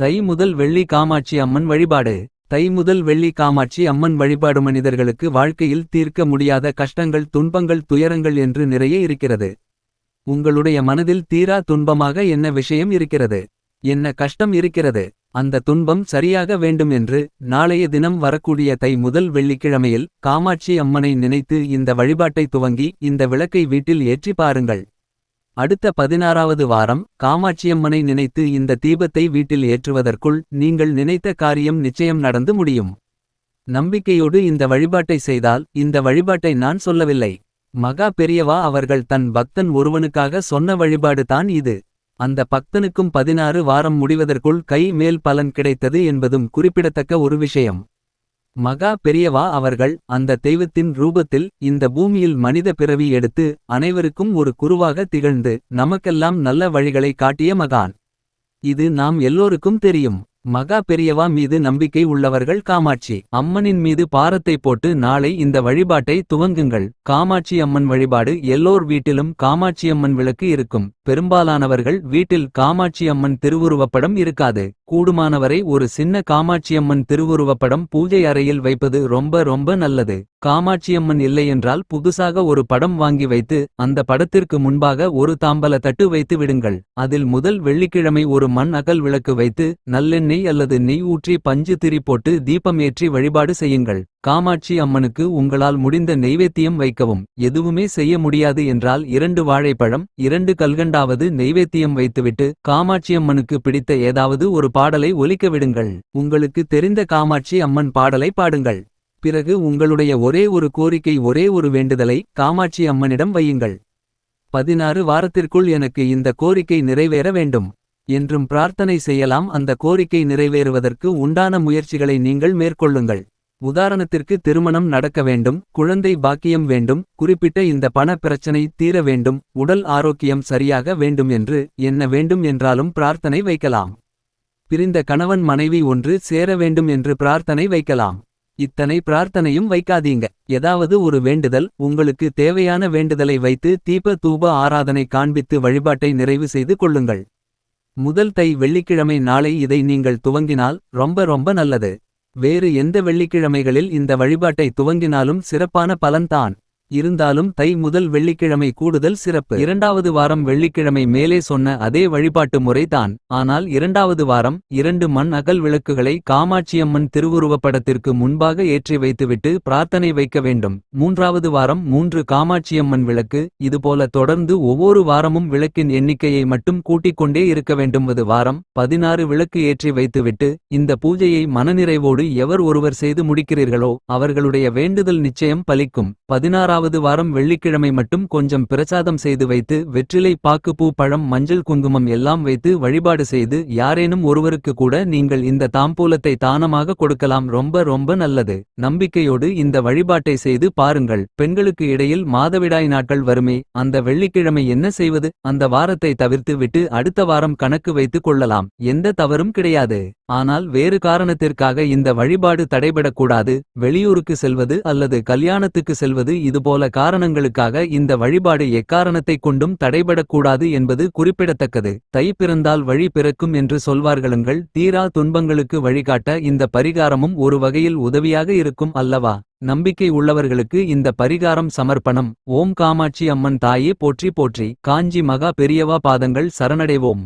தை முதல் வெள்ளி காமாட்சி அம்மன் வழிபாடு தை முதல் வெள்ளி காமாட்சி அம்மன் வழிபாடு மனிதர்களுக்கு வாழ்க்கையில் தீர்க்க முடியாத கஷ்டங்கள் துன்பங்கள் துயரங்கள் என்று நிறைய இருக்கிறது. உங்களுடைய மனதில் தீரா துன்பமாக என்ன விஷயம் இருக்கிறது. என்ன கஷ்டம் இருக்கிறது. அந்த துன்பம் சரியாக வேண்டும் என்று நாளைய தினம் வரக்கூடிய தை முதல் வெள்ளிக்கிழமையில் காமாட்சி அம்மனை நினைத்து இந்த வழிபாட்டை துவங்கி இந்த விளக்கை வீட்டில் ஏற்றி பாருங்கள். அடுத்த பதினாறாவது வாரம் காமாட்சியம்மனை நினைத்து இந்த தீபத்தை வீட்டில் ஏற்றுவதற்குள் நீங்கள் நினைத்த காரியம் நிச்சயம் நடந்து முடியும். நம்பிக்கையோடு இந்த வழிபாட்டை செய்தால் இந்த வழிபாட்டை நான் சொல்லவில்லை. மகா பெரியவா அவர்கள் தன் பக்தன் ஒருவனுக்காக சொன்ன வழிபாடு தான் இது. அந்த பக்தனுக்கும் பதினாறு வாரம் முடிவதற்குள் கை மேல் பலன் கிடைத்தது என்பதும் குறிப்பிடத்தக்க ஒரு விஷயம். மகா பெரியவா அவர்கள் அந்த தெய்வத்தின் ரூபத்தில் இந்த பூமியில் மனித பிறவி எடுத்து அனைவருக்கும் ஒரு குருவாக திகழ்ந்து நமக்கெல்லாம் நல்ல வழிகளை காட்டிய மகான். இது நாம் எல்லோருக்கும் தெரியும். மகா பெரியவா மீது நம்பிக்கை உள்ளவர்கள் காமாட்சி அம்மனின் மீது பாரத்தை போட்டு நாளை இந்த வழிபாட்டை துவங்குங்கள். காமாட்சி அம்மன் வழிபாடு எல்லோர் வீட்டிலும் காமாட்சி அம்மன் விளக்கு இருக்கும். பெரும்பாலானவர்கள் வீட்டில் காமாட்சி அம்மன் திருவுருவப்படம் இருக்காது. கூடுமானவரை ஒரு சின்ன காமாட்சியம்மன் திருவுருவப்படம் பூஜை அறையில் வைப்பது ரொம்ப ரொம்ப நல்லது. காமாட்சியம்மன் இல்லையென்றால் புதுசாக ஒரு படம் வாங்கி வைத்து. அந்த படத்திற்கு முன்பாக ஒரு தாம்பல தட்டு வைத்து விடுங்கள். அதில் முதல் வெள்ளிக்கிழமை ஒரு மண் அகல் விளக்கு வைத்து. நல்லெண்ணெய் அல்லது நெய் ஊற்றி பஞ்சு திரி போட்டு தீபம் ஏற்றி வழிபாடு செய்யுங்கள். காமாட்சி அம்மனுக்கு உங்களால் முடிந்த நெய்வேத்தியம் வைக்கவும். எதுவுமே செய்ய முடியாது என்றால் இரண்டு வாழைப்பழம். இரண்டு கல்கண்டாவது நெய்வேத்தியம் வைத்துவிட்டு. காமாட்சியம்மனுக்கு பிடித்த ஏதாவது ஒரு பாடலை ஒலிக்க விடுங்கள். உங்களுக்கு தெரிந்த காமாட்சி அம்மன் பாடலை பாடுங்கள். பிறகு உங்களுடைய ஒரே ஒரு கோரிக்கை ஒரே ஒரு வேண்டுதலை காமாட்சி அம்மனிடம் வையுங்கள். பதினாறு வாரத்திற்குள் எனக்கு இந்த கோரிக்கை நிறைவேற வேண்டும். என்றும் பிரார்த்தனை செய்யலாம் அந்த கோரிக்கை நிறைவேறுவதற்கு உண்டான முயற்சிகளை நீங்கள் மேற்கொள்ளுங்கள். உதாரணத்திற்கு திருமணம் நடக்க வேண்டும் குழந்தை பாக்கியம் வேண்டும் குறிப்பிட்ட இந்த பண பிரச்சனை தீர வேண்டும் உடல் ஆரோக்கியம் சரியாக வேண்டும் என்று என்ன வேண்டும் என்றாலும் பிரார்த்தனை வைக்கலாம். பிரிந்த கணவன் மனைவி ஒன்று சேர வேண்டும் என்று பிரார்த்தனை வைக்கலாம். இத்தனை பிரார்த்தனையும் வைக்காதீங்க ஏதாவது ஒரு வேண்டுதல் உங்களுக்கு தேவையான வேண்டுதலை வைத்து தீப தூப ஆராதனை காண்பித்து வழிபாட்டை நிறைவு செய்து கொள்ளுங்கள். முதல் தை வெள்ளிக்கிழமை நாளை இதை நீங்கள் துவங்கினால் ரொம்ப ரொம்ப நல்லது. வேறு எந்த வெள்ளிக்கிழமைகளில் இந்த வழிபாட்டை துவங்கினாலும் சிறப்பான பலன்தான் இருந்தாலும் தை முதல் வெள்ளிக்கிழமை கூடுதல் சிறப்பு. இரண்டாவது வாரம் வெள்ளிக்கிழமை மேலே சொன்ன அதே வழிபாட்டு முறை தான். ஆனால் இரண்டாவது வாரம் இரண்டு மண் அகல் விளக்குகளை காமாட்சியம்மன் திருவுருவப்படத்திற்கு முன்பாக ஏற்றி வைத்துவிட்டு பிரார்த்தனை வைக்க வேண்டும். மூன்றாவது வாரம் மூன்று காமாட்சியம்மன் விளக்கு இதுபோல தொடர்ந்து ஒவ்வொரு வாரமும் விளக்கின் எண்ணிக்கையை மட்டும் கூட்டிக் கொண்டே இருக்க வேண்டும்வது வாரம். பதினாறு விளக்கு ஏற்றி வைத்துவிட்டு இந்த பூஜையை மனநிறைவோடு எவர் ஒருவர் செய்து முடிக்கிறீர்களோ அவர்களுடைய வேண்டுதல் நிச்சயம் பலிக்கும். பதினாறாவது வாரம் வெள்ளிக்கிழமை மட்டும் கொஞ்சம் பிரசாதம் செய்து வைத்து வெற்றிலை பாக்கு பூ பழம் மஞ்சள் குங்குமம் எல்லாம் வைத்து வழிபாடு செய்து யாரேனும் ஒருவருக்கு கூட நீங்கள் இந்த தாம்பூலத்தை தானமாக கொடுக்கலாம் ரொம்ப ரொம்ப நல்லது. நம்பிக்கையோடு இந்த வழிபாட்டை செய்து பாருங்கள் பெண்களுக்கு இடையில் மாதவிடாய் நாட்கள் வருமே அந்த வெள்ளிக்கிழமை என்ன செய்வது அந்த வாரத்தை தவிர்த்து விட்டு அடுத்த வாரம் கணக்கு வைத்துக் கொள்ளலாம் எந்த தவறும் கிடையாது. ஆனால் வேறு காரணத்திற்காக இந்த வழிபாடு தடைபடக்கூடாது வெளியூருக்கு செல்வது அல்லது கல்யாணத்துக்கு செல்வது இது போல காரணங்களுக்காக இந்த வழிபாடு எக்காரணத்தைக் கொண்டும் தடைபடக்கூடாது என்பது குறிப்பிடத்தக்கது. தை பிறந்தால் வழி பிறக்கும் என்று சொல்வார்களுங்கள் தீரா துன்பங்களுக்கு வழிகாட்ட இந்த பரிகாரமும் ஒரு வகையில் உதவியாக இருக்கும் அல்லவா? நம்பிக்கை உள்ளவர்களுக்கு இந்த பரிகாரம் சமர்ப்பணம். ஓம் காமாட்சி அம்மன் தாயே போற்றி போற்றி. காஞ்சி மகா பெரியவா பாதங்கள் சரணடைவோம்.